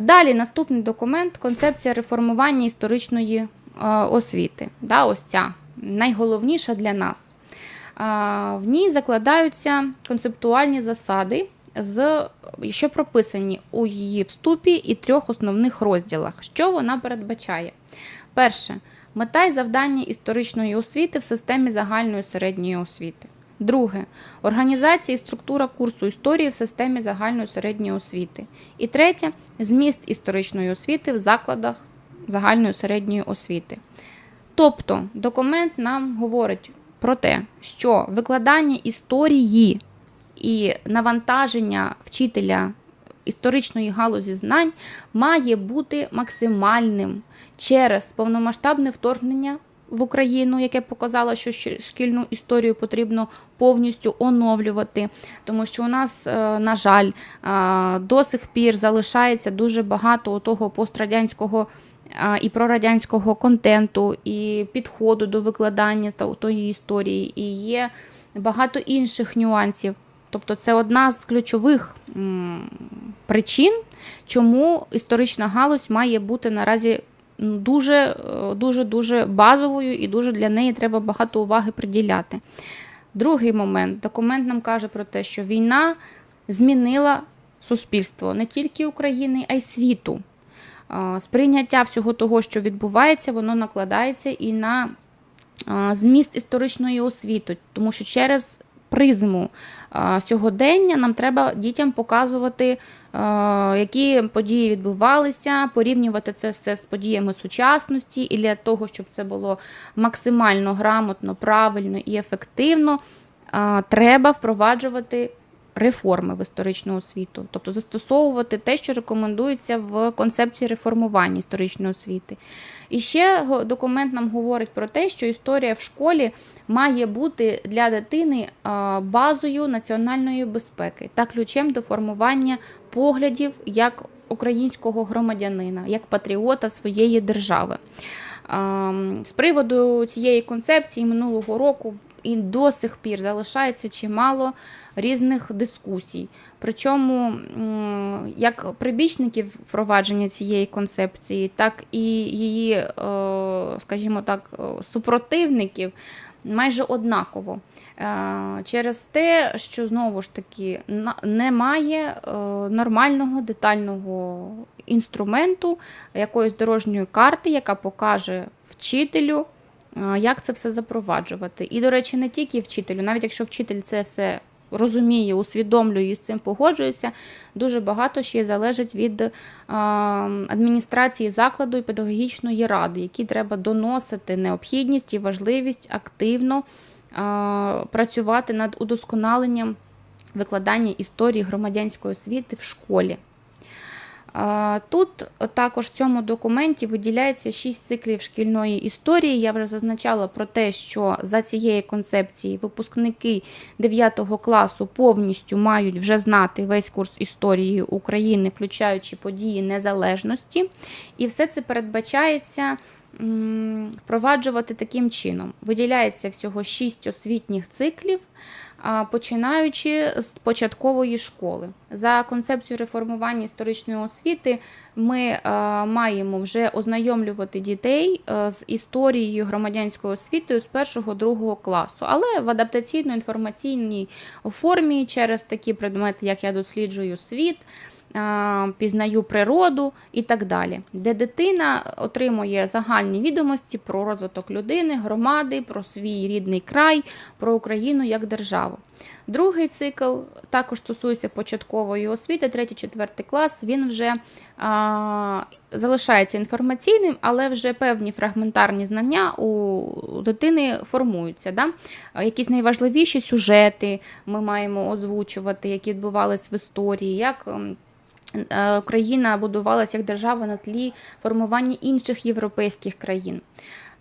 Далі наступний документ концепція реформування історичної е, освіти. Да, ось ця найголовніша для нас. А, В ній закладаються концептуальні засади, з, що прописані у її вступі і трьох основних розділах. Що вона передбачає? Перше мета і завдання історичної освіти в системі загальної середньої освіти. Друге організація і структура курсу історії в системі загальної середньої освіти. І третє зміст історичної освіти в закладах загальної середньої освіти. Тобто документ нам говорить про те, що викладання історії і навантаження вчителя історичної галузі знань має бути максимальним через повномасштабне вторгнення в Україну, яке показало, що шкільну історію потрібно повністю оновлювати, тому що у нас, е, на жаль, е, до сих пір залишається дуже багато того пострадянського а, і прорадянського контенту, і підходу до викладання тої історії, і є багато інших нюансів. Тобто, це одна з ключових причин, чому історична галузь має бути наразі дуже, е, дуже, дуже базовою і дуже для неї треба багато уваги приділяти. Другий момент документ нам каже про те, що війна змінила суспільство не тільки України, а й світу. Сприйняття всього того, що відбувається, воно накладається і на зміст історичної освіти, тому що через призму сьогодення нам треба дітям показувати, які події відбувалися, порівнювати це все з подіями сучасності, і для того, щоб це було максимально грамотно, правильно і ефективно, треба впроваджувати реформи в історичну освіту, тобто застосовувати те, що рекомендується в концепції реформування історичної освіти. І ще документ нам говорить про те, що історія в школі має бути для дитини базою національної безпеки та ключем до формування поглядів як українського громадянина, як патріота своєї держави. З приводу цієї концепції минулого року і до сих пір залишається чимало різних дискусій. Причому як прибічників впровадження цієї концепції, так і її, е, скажімо так, е, супротивників майже однаково. Е, Через те, що знову ж таки немає нормального детального інструменту, якоїсь дорожньої карти, яка покаже вчителю, як це все запроваджувати. І, до речі, не тільки вчителю, навіть якщо вчитель це все розуміє, усвідомлює і з цим погоджується, дуже багато ще залежить від адміністрації закладу і педагогічної ради, які треба доносити необхідність і важливість активно працювати над удосконаленням викладання історії громадянської освіти в школі. Тут також в цьому документі виділяється шість циклів шкільної історії. Я вже зазначала про те, що за цією концепцією випускники 9 класу повністю мають вже знати весь курс історії України, включаючи події незалежності. І все це передбачається впроваджувати таким чином. Виділяється всього шість освітніх циклів починаючи з початкової школи. За концепцією реформування історичної освіти ми е, маємо вже ознайомлювати дітей е, з історією громадянською освітою з першого-другого класу, але в адаптаційно-інформаційній формі через такі предмети, як я досліджую світ. Пізнаю природу і так далі, де дитина отримує загальні відомості про розвиток людини, громади, про свій рідний край, про Україну як державу. Другий цикл також стосується початкової освіти, третій, четвертий клас. Він вже а, залишається інформаційним, але вже певні фрагментарні знання у дитини формуються. Да? Якісь найважливіші сюжети ми маємо озвучувати, які відбувались в історії. як... е, Україна будувалася як держава на тлі формування інших європейських країн.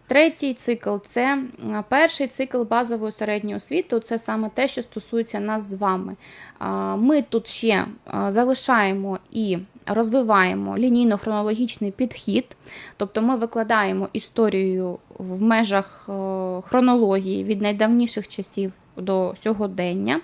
Третій цикл це перший цикл базової середньої освіти. Це саме те, що стосується нас з вами. Ми тут ще залишаємо і розвиваємо лінійно-хронологічний підхід, тобто ми викладаємо історію в межах е, хронології від найдавніших часів до сьогодення.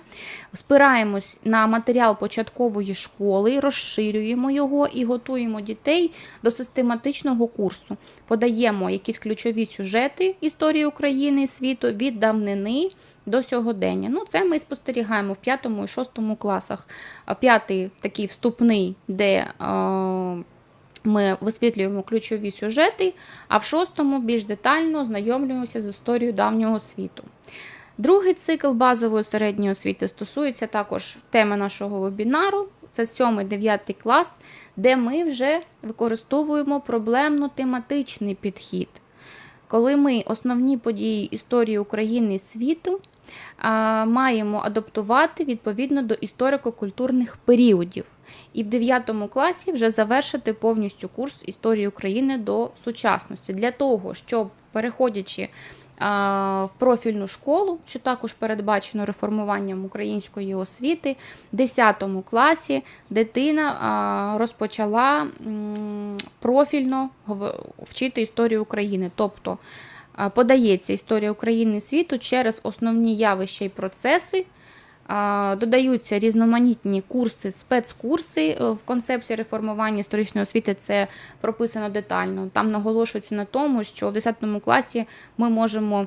Спираємось на матеріал початкової школи, розширюємо його і готуємо дітей до систематичного курсу. Подаємо якісь ключові сюжети історії України і світу від давнини до сьогодення. Ну, це ми спостерігаємо в 5 і 6 класах. П'ятий такий вступний, де ми висвітлюємо ключові сюжети, а в шостому більш детально знайомлюємося з історією давнього світу. Другий цикл базової середньої освіти стосується також теми нашого вебінару. Це 7-9 клас, де ми вже використовуємо проблемно-тематичний підхід. Коли ми основні події історії України і світу маємо адаптувати відповідно до історико-культурних періодів. І в 9 класі вже завершити повністю курс історії України до сучасності для того, щоб переходячи в профільну школу, що також передбачено реформуванням української освіти, в 10 класі дитина розпочала профільно вчити історію України. Тобто подається історія України світу через основні явища і процеси. Додаються різноманітні курси, спецкурси Е, в концепції реформування історичної освіти. Це прописано детально. Там наголошується на тому, що в 10 класі ми можемо.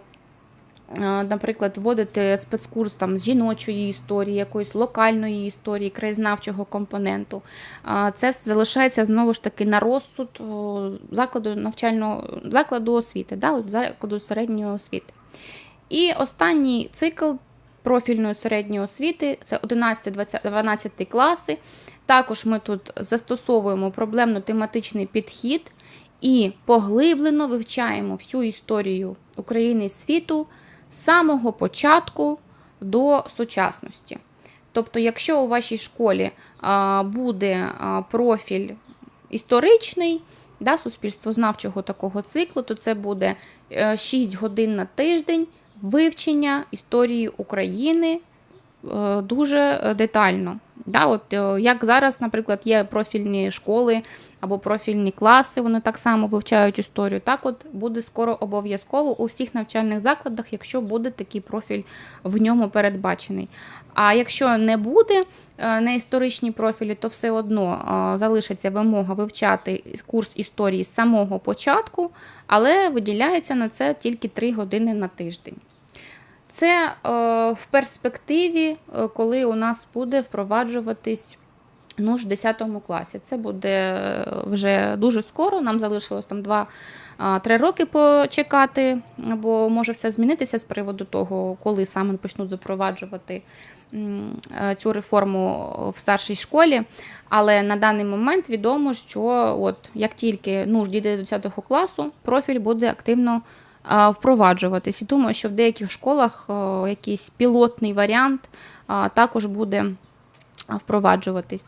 е, Наприклад, вводити спецкурс там з жіночої історії, якоїсь локальної історії, краєзнавчого компоненту. Це залишається знову ж таки на розсуд закладу навчального закладу освіти, да, закладу середньої освіти. І останній цикл профільної середньої освіти це 11-12 класи. Також ми тут застосовуємо проблемно-тематичний підхід і поглиблено вивчаємо всю історію України і світу з самого початку до сучасності. Тобто, якщо у вашій школі буде профіль історичний, да, суспільствознавчого такого циклу, то це буде е, 6 годин на тиждень вивчення історії України е, дуже е, детально. Да, от, е, як зараз, наприклад, є профільні школи або профільні класи, вони так само вивчають історію. Так, от буде скоро обов'язково у всіх навчальних закладах, якщо буде такий профіль в ньому передбачений. А якщо не буде не історичні профілі, то все одно е, залишиться вимога вивчати курс історії з самого початку, але виділяється на це тільки 3 години на тиждень. Це е, в перспективі, е, коли у нас буде впроваджуватись ну, ж 10 класі. Це буде е, вже дуже скоро. Нам залишилось там 2-3 роки почекати, бо може все змінитися з приводу того, коли саме почнуть запроваджувати цю реформу в старшій школі. Але на даний момент відомо, що от як тільки ну, ж дійде до 10 класу, профіль буде активно впроваджуватись. І думаю, що в деяких школах якийсь пілотний варіант також буде впроваджуватись.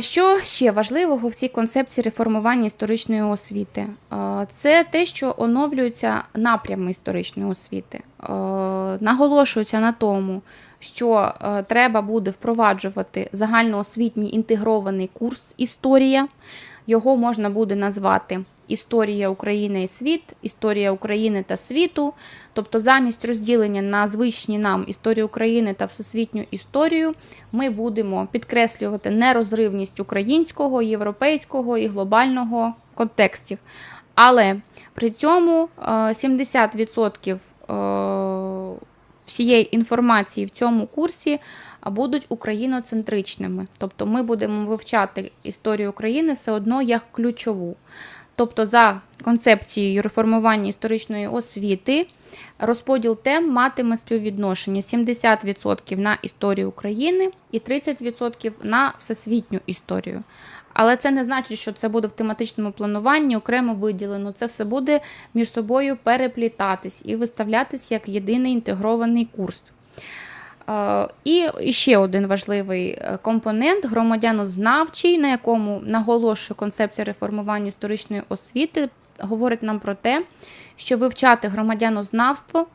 Що ще важливого в цій концепції реформування історичної освіти? Це те, що оновлюються напрями історичної освіти. Наголошується на тому, що е, треба буде впроваджувати загальноосвітній інтегрований курс історія. Його можна буде назвати Історія України і світ, Історія України та світу. Тобто, замість розділення на звичні нам історію України та всесвітню історію, ми будемо підкреслювати нерозривність українського, європейського і глобального контекстів. Але при цьому е, 70% е, всієї інформації в цьому курсі будуть україноцентричними. Тобто ми будемо вивчати історію України все одно як ключову. Тобто, за концепцією реформування історичної освіти, розподіл тем матиме співвідношення 70% на історію України і 30% на всесвітню історію. Але це не значить, що це буде в тематичному плануванні окремо виділено. Це все буде між собою переплітатись і виставлятись як єдиний інтегрований курс. Е, І ще один важливий е, компонент громадянознавчий, на якому наголошує концепція реформування історичної освіти, говорить нам про те, що вивчати громадянознавство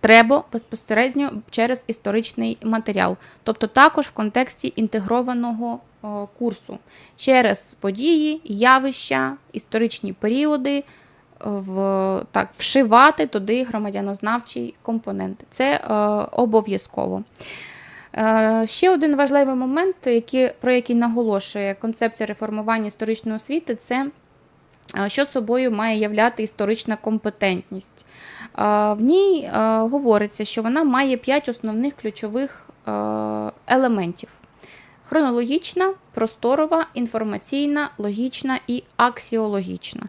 треба безпосередньо через історичний матеріал, тобто також в контексті інтегрованого курсу, через події, явища, історичні періоди, в, так, вшивати туди громадянознавчий компонент. Це е, обов'язково. Е, Ще один важливий момент, який, про який наголошує концепція реформування історичної освіти, це е, що собою має являти історична компетентність. Е, В ній е, говориться, що вона має п'ять основних ключових елементів: хронологічна, просторова, інформаційна, логічна і аксіологічна.